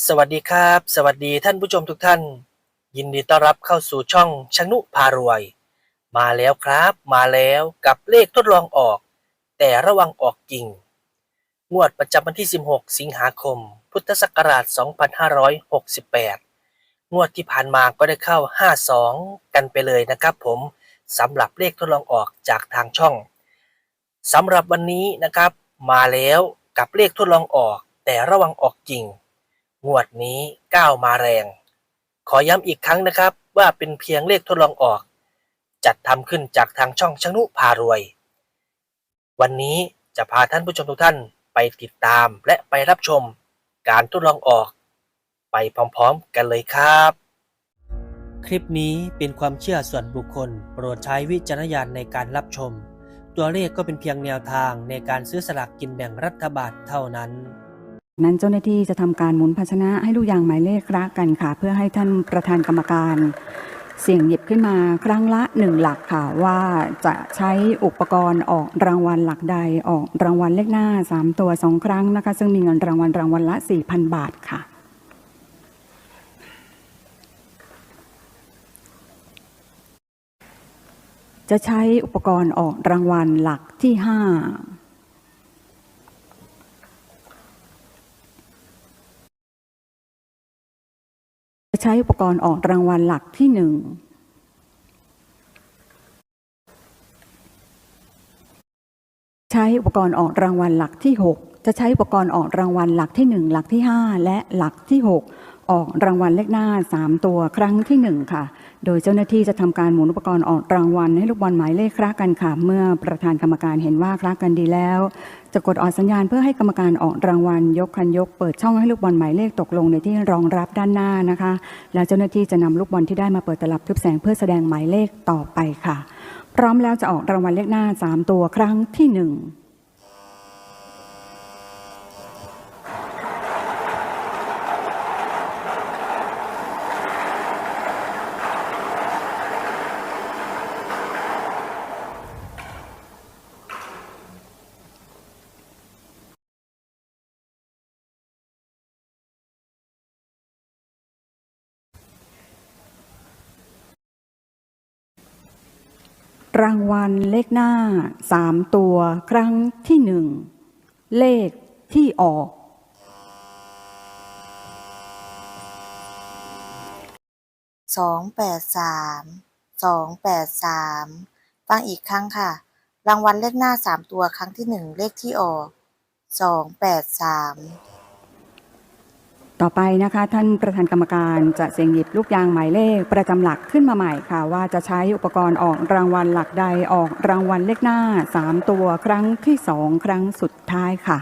สวัสดีครับ สวัสดีท่านผู้ชมทุกท่าน ยินดีต้อนรับเข้าสู่ช่องชนุพารวย มาแล้วครับ มาแล้วกับเลขทดลองออก แต่ระวังออกจริง งวดประจำวันที่ 16 สิงหาคม พุทธศักราช 2568 งวดที่ผ่านมาก็ได้เข้า 52 กันไปเลยนะครับผมสำหรับเลขทดลองออกจากทางช่องสำหรับวันนี้นะครับ มาแล้วกับเลขทดลองออก แต่ระวังออกจริง งวดนี้ก้าวมาแรง ขอย้ำอีกครั้งนะครับว่าเป็นเพียงเลขทดลองออก จัดทำขึ้นจากทางช่องชนุพารวย วันนี้จะพาท่านผู้ชมทุกท่านไปติดตามและไปรับชมการทดลองออก ไปพร้อมๆกันเลยครับ คลิปนี้เป็นความเชื่อส่วนบุคคล โปรดใช้วิจารณญาณในการรับชม ตัวเลขก็เป็นเพียงแนวทางในการซื้อสลากกินแบ่งรัฐบาลเท่านั้น นั้นเจ้าหน้าที่จะทำการหมุนภาชนะให้ลูกยางหมายเลขรักกันค่ะ เพื่อให้ท่านประธานกรรมการ เสียงหยิบขึ้นมาครั้งละหนึ่งหลักค่ะ ว่าจะใช้อุปกรณ์ออกรางวัลหลักใดออกรางวัลเลขหน้า 3 ตัว 2 ครั้งนะคะ ซึ่งมีเงินรางวัลรางวัลละ 4,000 บาทค่ะจะใช้อุปกรณ์ออกรางวัลหลักที่ 5 ใช้อุปกรณ์ออกรางวัลหลักที่หนึ่งใช้อุปกรณ์ออกรางวัลหลักที่ 6 จะใช้อุปกรณ์ออกรางวัลหลักที่ 1 หลักที่ 5 และหลักที่ 6 ออกรางวัลเลขหน้า 3 ตัวครั้งที่ 1 ค่ะ โดยเจ้าหน้าที่จะทำการหมุนอุปกรณ์ออกรางวัลให้ลูกบอลหมายเลขคละกันค่ะ เมื่อประธานกรรมการเห็นว่าคละกันดีแล้ว จะกดออกสัญญาณเพื่อให้กรรมการออกรางวัล ยกคันยกเปิดช่องให้ลูกบอลหมายเลขตกลงในที่รองรับด้านหน้านะคะ แล้วเจ้าหน้าที่จะนำลูกบอลที่ได้มาเปิดตลับทึบแสงเพื่อแสดงหมายเลขต่อไปค่ะ พร้อมแล้วจะออกรางวัลเลขหน้า 3 ตัวครั้งที่ 1 รางวัลเลขหน้า3ตัวครั้งที่1เลขที่ออก สองแปดสาม สองแปดสามฟังอีกครั้งค่ะ รางวัลเลขหน้าสามตัวครั้งที่หนึ่งเลขที่ออก สองแปดสาม ต่อไปนะคะท่านประธานกรรมการจะเสียงหยิบลูกยางหมายเลขประจำหลักขึ้นมาใหม่ค่ะ ว่าจะใช้อุปกรณ์ออกรางวัลหลักใดออกรางวัลเลขหน้า 3 ตัวครั้งที่ 2 ครั้งสุดท้ายค่ะ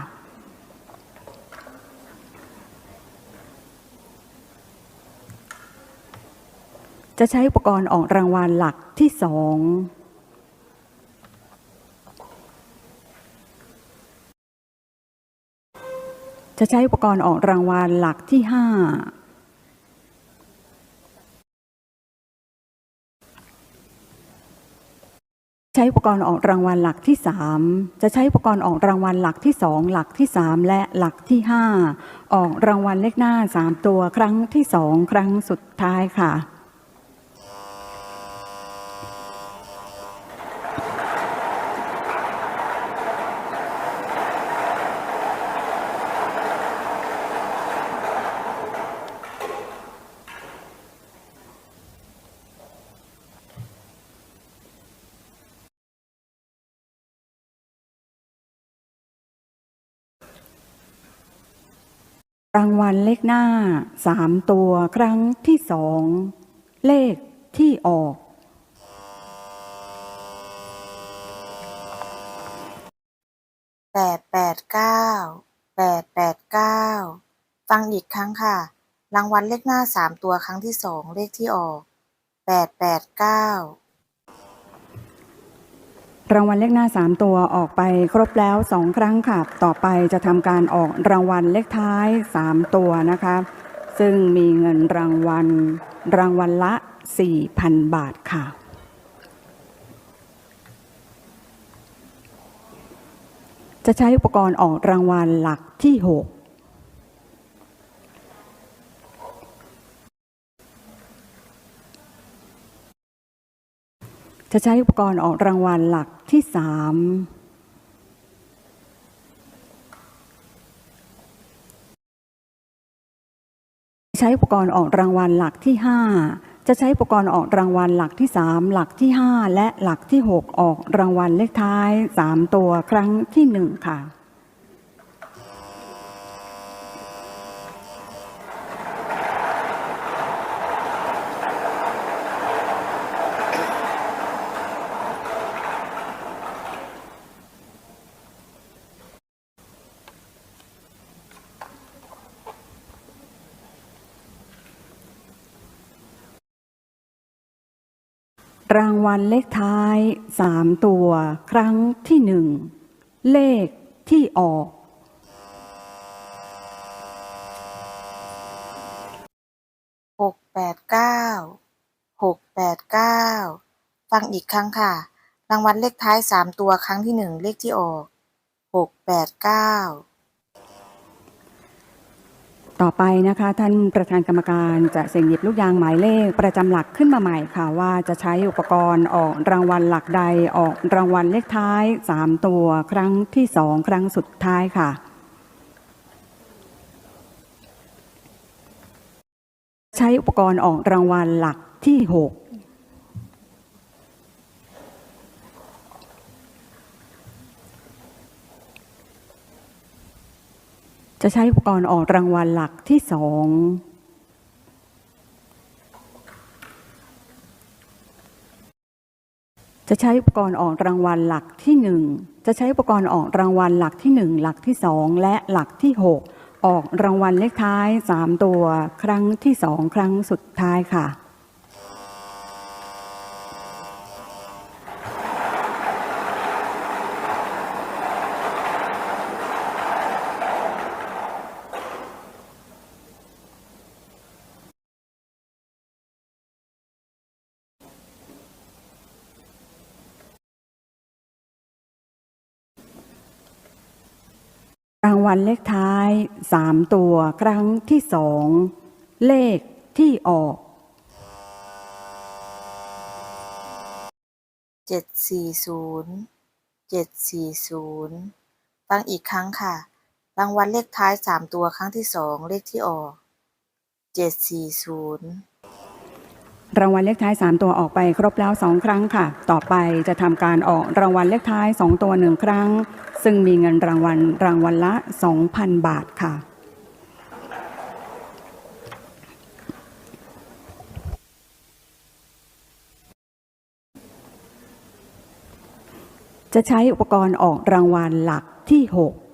จะใช้อุปกรณ์ออกรางวัลหลักที่สอง จะใช้อุปกรณ์ออกรางวัลหลักที่ห้าใช้อุปกรณ์ออกรางวัลหลักที่สามจะใช้อุปกรณ์ออกรางวัลหลักที่สองหลักที่สามและหลักที่ห้าออกรางวัลเลขหน้าสามตัวครั้งที่สองครั้งสุดท้ายค่ะ รางวัลเลขหน้าสามตัวครั้งที่สอง เลขที่ออก แปดแปดเก้าแปดแปดเก้าฟังอีกครั้งค่ะ รางวัลเลขหน้าสามตัวครั้งที่สองเลขที่ออกแปดแปดเก้า รางวัลเลขหน้า 3 ตัวออกไปครบแล้ว 2 ครั้งค่ะ ต่อไปจะทำการออกรางวัลเลขท้าย 3 ตัวนะคะ ซึ่งมีเงินรางวัลรางวัลละ 4,000 บาทค่ะ จะใช้อุปกรณ์ออกรางวัลหลักที่ 6 จะใช้อุปกรณ์ออกรางวัลหลักที่สามใช้อุปกรณ์ออกรางวัลหลักที่ห้าจะใช้อุปกรณ์ออกรางวัลหลักที่สามหลักที่ห้าและหลักที่หกออกรางวัลเลขท้ายสามตัวครั้งที่หนึ่งค่ะ รางวัลเลขท้ายสามตัว ครั้งที่หนึ่ง เลขที่ออก หกแปดเก้า หกแปดเก้า ฟังอีกครั้งค่ะ รางวัลเลขท้ายสามตัวครั้งที่หนึ่งเลขที่ออก หกแปดเก้า ต่อไปนะคะ ท่านประธานกรรมการจะเสี่ยงหยิบลูกยางหมายเลขประจำหลักขึ้นมาใหม่ค่ะ ว่าจะใช้อุปกรณ์ออกรางวัลหลักใดออกรางวัลเลขท้าย 3 ตัวครั้งที่ 2 ครั้งสุดท้ายค่ะ ใช้อุปกรณ์ออกรางวัลหลักที่ 6 จะใช้อุปกรณ์ออกรางวัลหลักที่สองจะใช้อุปกรณ์ออกรางวัลหลักที่หนึ่งจะใช้อุปกรณ์ออกรางวัลหลักที่หนึ่งหลักที่สองและหลักที่หกออกรางวัลเลขท้ายสามตัว ครั้งที่สองครั้งสุดท้ายค่ะ รางวัลเลขท้ายสามตัวครั้งที่สองเลขที่ออกเจ็ดสี่ศูนย์เจ็ดสี่ศูนย์ฟังอีกครั้งค่ะ รางวัลเลขท้ายสามตัวครั้งที่สองเลขที่ออกเจ็ดสี่ศูนย์ รางวัลเลขท้าย 3 ตัวออกไปครบแล้ว 2 ครั้งค่ะ ต่อไปจะทำการออกรางวัลเลขท้าย 2 ตัว 1 ครั้ง ซึ่งมีเงินรางวัลรางวัลละ 2,000 บาทค่ะ จะใช้อุปกรณ์ออกรางวัลหลักที่ 6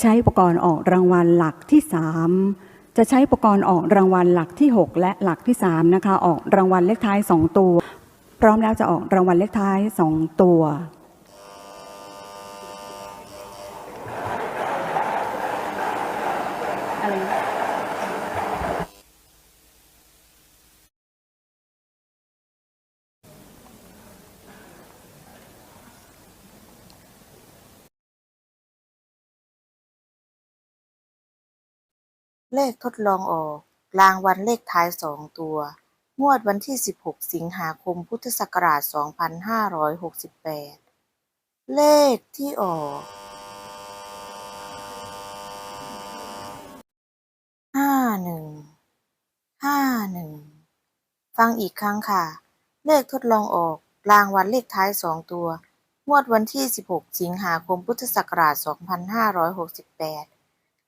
ใช้อุปกรณ์ออกรางวัลหลักที่ 3 จะใช้อุปกรณ์ออกรางวัลหลักที่ 6 และหลักที่3นะคะออกรางวัลเลขท้าย 2 ตัว พร้อมแล้วจะออกรางวัลเลขท้าย 2 ตัว เลขทดลองออก รางวัลเลขท้ายสองตัว งวดวันที่ 16 สิงหาคม พุทธศักราช 2568 เลขที่ออกห้าหนึ่งห้าหนึ่งฟังอีกครั้งค่ะ เลขทดลองออก รางวัลเลขท้ายสองตัว งวดวันที่ 16 สิงหาคม พุทธศักราช 2568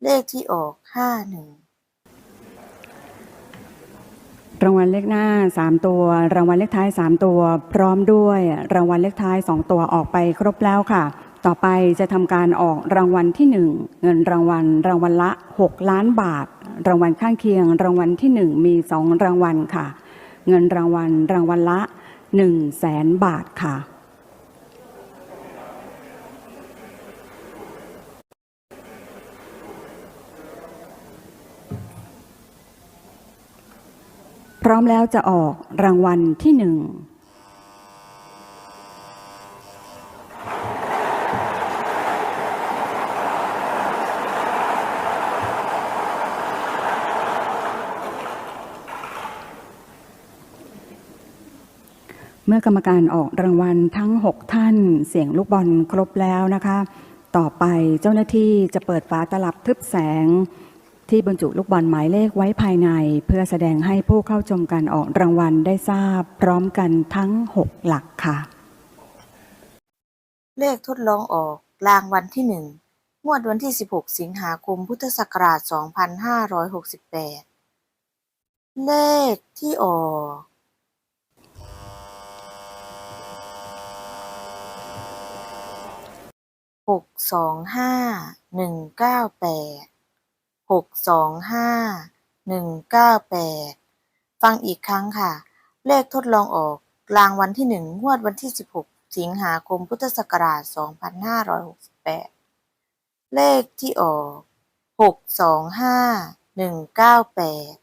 เลขที่ออกห้าหนึ่งรางวัลเลขหน้า 3 ตัว รางวัลเลขท้าย 3 ตัว พร้อมด้วยรางวัลเลขท้าย 2 ตัวออกไปครบแล้วค่ะ ต่อไปจะทำการออกรางวัลที่ 1 เงินรางวัล รางวัลละ 6 ล้านบาท รางวัลข้างเคียง รางวัลที่ 1 มี 2 รางวัลค่ะ เงินรางวัลรางวัลละ1แสนบาทค่ะ พร้อมแล้วจะออกรางวัลที่หนึ่งเมื่อกรรมการออกรางวัลทั้ง 6 ท่านเสียงลูกบอลครบแล้วนะคะ ต่อไปเจ้าหน้าที่จะเปิดฝาตลับทึบแสง ที่บรรจุลูกบอลหมายเลขไว้ภายใน เพื่อแสดงให้ผู้เข้าชมการออกรางวัลได้ทราบพร้อมกันทั้ง 6 หลักค่ะ เลขทดลองออกรางวัลที่หนึ่งงวดวันที่ 16 สิงหาคม พุทธศักราช 2568 เลขที่ออกหกสองห้าหนึ่งเก้าแปด หกสองห้าหนึ่งเก้าแปดฟังอีกครั้งค่ะ เลขทดลองออกรางวันที่หนึ่งงวดวันที่สิบหกสิงหาคมพุทธศักราชสองพันห้าร้อยหกสิบแปดเลขที่ออกหกสองห้าหนึ่งเก้าแปด